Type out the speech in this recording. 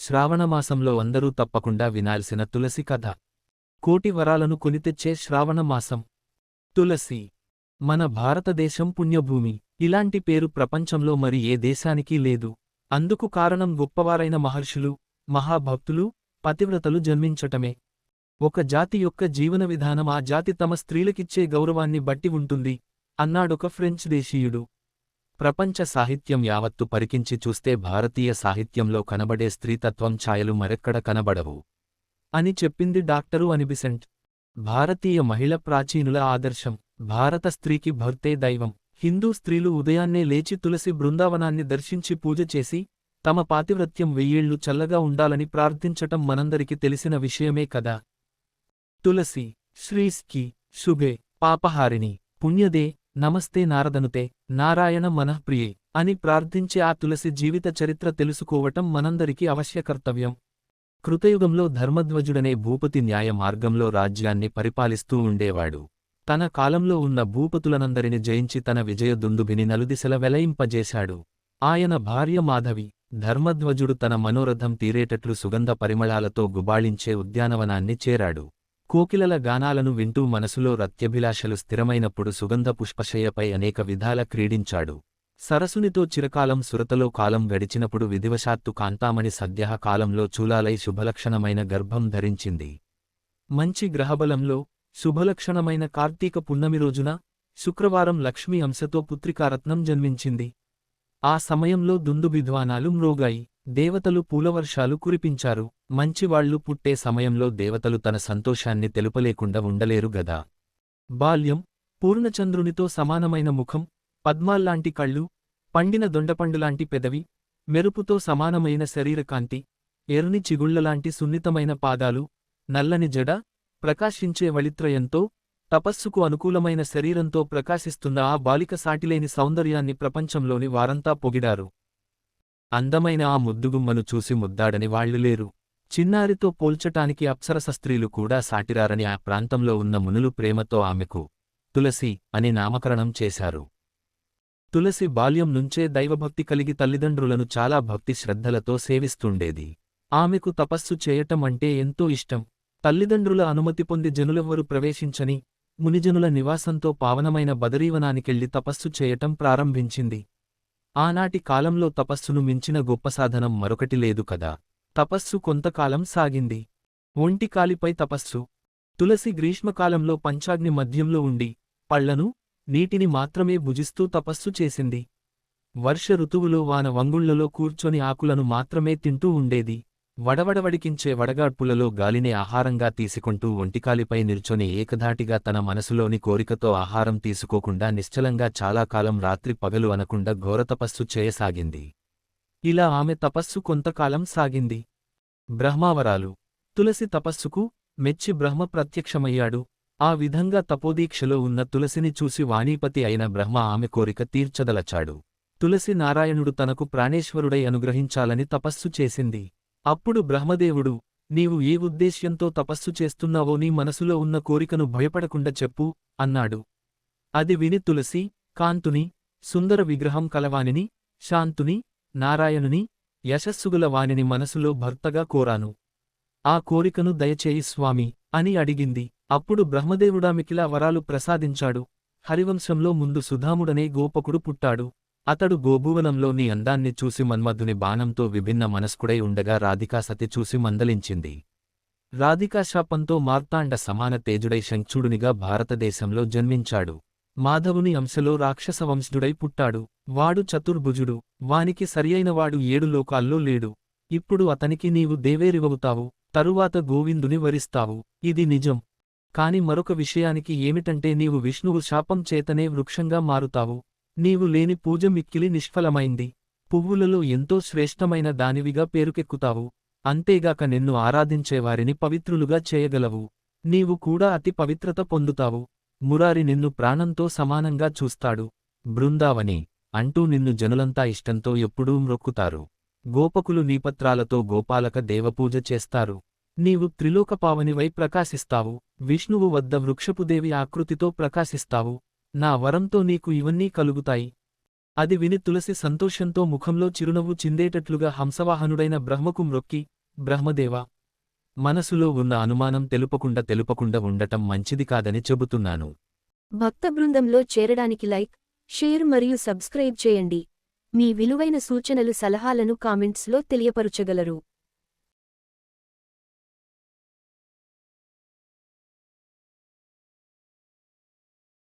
శ్రావణమాసంలో అందరూ తప్పకుండా వినాల్సిన తులసి కథ. కోటి వరాలను కొనితెచ్చే శ్రావణమాసం. తులసి. మన భారతదేశం పుణ్యభూమి. ఇలాంటి పేరు ప్రపంచంలో మరి ఏ దేశానికీ లేదు. అందుకు కారణం గొప్పవారైన మహర్షులు మహాభక్తులు పతివ్రతలు జన్మించటమే. ఒక జాతి యొక్క జీవన విధానం ఆ జాతి తమ స్త్రీలకిచ్చే గౌరవాన్ని బట్టి ఉంటుంది. అన్నాడొక ఫ్రెంచ్ దేశీయుడు. ప్రపంచ సాహిత్యం యావత్తు పరికించి చూస్తే భారతీయ సాహిత్యంలో కనబడే స్త్రీతత్వం ఛాయలు మరెక్కడ కనబడవు. అని చెప్పింది డాక్టరు అనిబిసెంట్. భారతీయ మహిళ ప్రాచీనుల ఆదర్శం. భారత స్త్రీకి భర్తే దైవం. హిందూ స్త్రీలు ఉదయాన్నే లేచి తులసి బృందావనాన్ని దర్శించి పూజ చేసి తమ పాతివ్రత్యం వెయ్యేళ్ళు చల్లగా ఉండాలని ప్రార్థించటం మనందరికి తెలిసిన విషయమే కదా. తులసి శ్రీస్కి శుభే పాపహారిణి పుణ్యదే నమస్తే నారదనుతే నారాయణ మనఃప్రియే అని ప్రార్థించే ఆ తులసి జీవిత చరిత్ర తెలుసుకోవటం మనందరికీ అవశ్యకర్తవ్యం కృతయుగంలో ధర్మధ్వజుడనే భూపతి న్యాయ మార్గంలో రాజ్యాన్ని పరిపాలిస్తూ ఉండేవాడు. తన కాలంలో ఉన్న భూపతులనందరిని జయించి తన విజయ దుందుభిని నలుదిశల వెలయింపజేశాడు. ఆయన భార్య మాధవి ధర్మధ్వజుడు తన మనోరథం తీరేటట్లు సుగంధ పరిమళాలతో గుబాళించే ఉద్యానవనాన్ని చేరాడు. కోకిలల గానాలను వింటూ మనసులో రత్యభిలాషలు స్థిరమైనప్పుడు సుగంధ పుష్పశయ్యపై అనేక విధాల క్రీడించాడు. సరసునితో చిరకాలం సురతలో కాలం గడిచినప్పుడు విధివశాత్తు కాంతామణి సద్యహ కాలంలో చూలాలై శుభలక్షణమైన గర్భం ధరించింది. మంచి గ్రహబలంలో శుభలక్షణమైన కార్తీక పున్నమి రోజున శుక్రవారం లక్ష్మీ అంశతో పుత్రికారత్నం జన్మించింది. ఆ సమయంలో దుందుబిధ్వానాలు మ్రోగాయి. దేవతలు పూలవర్షాలు కురిపించారు. మంచివాళ్ళు పుట్టే సమయంలో దేవతలు తన సంతోషాన్ని తెలుపలేకుండా ఉండలేరు గదా. బాల్యం పూర్ణచంద్రునితో సమానమైన ముఖం పద్మాల్లాంటి కళ్ళు పండిన దొండపండులాంటి పెదవి మెరుపుతో సమానమైన శరీరకాంతి ఎర్ని చిగుళ్ళలాంటి సున్నితమైన పాదాలు నల్లని జడ ప్రకాశించే వళిత్రయంతో తపస్సుకు అనుకూలమైన శరీరంతో ప్రకాశిస్తున్న ఆ బాలిక సాటిలేని సౌందర్యాన్ని ప్రపంచంలోని వారంతా పొగిడారు. అందమైన ఆ ముద్దుగుమ్మను చూసి ముద్దాడని వాళ్ళు లేరు. చిన్నారితో పోల్చటానికి అప్సరస స్త్రీలు కూడా సాటిరారని ఆ ప్రాంతంలో ఉన్న మునులు ప్రేమతో ఆమెకు తులసి అని నామకరణం చేశారు. తులసి బాల్యం నుంచే దైవభక్తి కలిగి తల్లిదండ్రులను చాలా భక్తి శ్రద్ధలతో సేవిస్తుండేది. ఆమెకు తపస్సు చేయటం అంటే ఎంతో ఇష్టం. తల్లిదండ్రుల అనుమతి పొంది జనులెవ్వరు ప్రవేశించని మునిజనుల నివాసంతో పావనమైన బదరీవనానికెళ్ళి తపస్సు చేయటం ప్రారంభించింది. ఆనాటి కాలంలో తపస్సును మించిన గొప్ప సాధనం మరొకటి లేదు కదా. తపస్సు కొంతకాలం సాగింది. ఒంటికాలిపై తపస్సు. తులసి గ్రీష్మకాలంలో పంచాగ్ని మధ్యంలో ఉండి పళ్ళను నీటిని మాత్రమే భుజిస్తూ తపస్సు చేసింది. వర్ష ఋతువులో వాన వంగుళ్ళలో కూర్చొని ఆకులను మాత్రమే తింటూ ఉండేది. వడవడవడికించే వడగాడ్పులలో గాలిని ఆహారంగా తీసుకుంటూ ఒంటికాలిపై నిల్చొని ఏకధాటిగా తన మనసులోని కోరికతో ఆహారం తీసుకోకుండా నిశ్చలంగా చాలా కాలం రాత్రి పగలు అనకుండా ఘోరతపస్సు చేయసాగింది. ఇలా ఆమె తపస్సు కొంతకాలం సాగింది. బ్రహ్మావరాలు. తులసి తపస్సుకు మెచ్చి బ్రహ్మ ప్రత్యక్షమయ్యాడు. ఆ విధంగా తపోదీక్షలో ఉన్న తులసిని చూసి వాణీపతి అయిన బ్రహ్మ ఆమె కోరిక తీర్చదలచాడు. తులసి నారాయణుడు తనకు ప్రాణేశ్వరుడై అనుగ్రహించాలని తపస్సు చేసింది. అప్పుడు బ్రహ్మదేవుడు నీవు ఏ ఉద్దేశ్యంతో తపస్సు చేస్తున్నావో నీ మనసులో ఉన్న కోరికను భయపడకుండా చెప్పు అన్నాడు. అది విని తులసి కాంతుని సుందర విగ్రహం కలవానిని శాంతుని నారాయణుని యశస్సుగుల వానిని మనసులో భర్తగా కోరాను. ఆ కోరికను దయచేయి స్వామి అని అడిగింది. అప్పుడు బ్రహ్మదేవుడామికిలా వరాలు ప్రసాదించాడు. హరివంశంలో ముందు సుధాముడనే గోపకుడు పుట్టాడు. అతడు గోభువనంలోని అందాన్ని చూసి మన్మధుని బాణంతో విభిన్న మనస్కుడై ఉండగా రాధికా సతి చూసి మందలించింది. రాధికా శాపంతో మార్తాండ సమాన తేజుడై శంక్షుడునిగా భారతదేశంలో జన్మించాడు. మాధవుని అంశలో రాక్షస వంశుడై పుట్టాడు. వాడు చతుర్భుజుడు. వానికి సరియైనవాడు ఏడు లోకాల్లో లేడు. ఇప్పుడు అతనికి నీవు దేవేరివవుతావు. తరువాత గోవిందుని వరిస్తావు. ఇది నిజం. కాని మరొక విషయానికి ఏమిటంటే నీవు విష్ణువు శాపం చేతనే వృక్షంగా మారుతావు. నీవు లేని పూజ మిక్కిలి నిష్ఫలమైంది. పువ్వులలో ఎంతో శ్రేష్టమైన దానివిగా పేరుకెక్కుతావు. అంతేగాక నిన్ను ఆరాధించేవారిని పవిత్రులుగా చేయగలవు. నీవు కూడా అతి పవిత్రత పొందుతావు. మురారి నిన్ను ప్రాణంతో సమానంగా చూస్తాడు. బృందావని అంటూ నిన్ను జనులంతా ఇష్టంతో ఎప్పుడూ మ్రొక్కుతారు. గోపకులు నీపత్రాలతో గోపాలక దేవపూజ చేస్తారు. నీవు త్రిలోకపావనివై ప్రకాశిస్తావు. విష్ణువు వద్ద వృక్షపుదేవి ఆకృతితో ప్రకాశిస్తావు. నా వరంతో నీకు ఇవన్నీ కలుగుతాయి. అది విని తులసి సంతోషంతో ముఖంలో చిరునవ్వు చిందేటట్లుగా హంసవాహనుడైన బ్రహ్మకు మ్రొక్కి బ్రహ్మదేవా మనసులో ఉన్న అనుమానం తెలుపకుండా తెలుపకుండా ఉండటం మంచిది కాదని చెబుతున్నాను. భక్త బృందంలో చేరడానికి లైక్ షేర్ మరియు సబ్స్క్రైబ్ చేయండి. మీ విలువైన సూచనలు సలహాలను కామెంట్స్లో తెలియపరుచగలరు.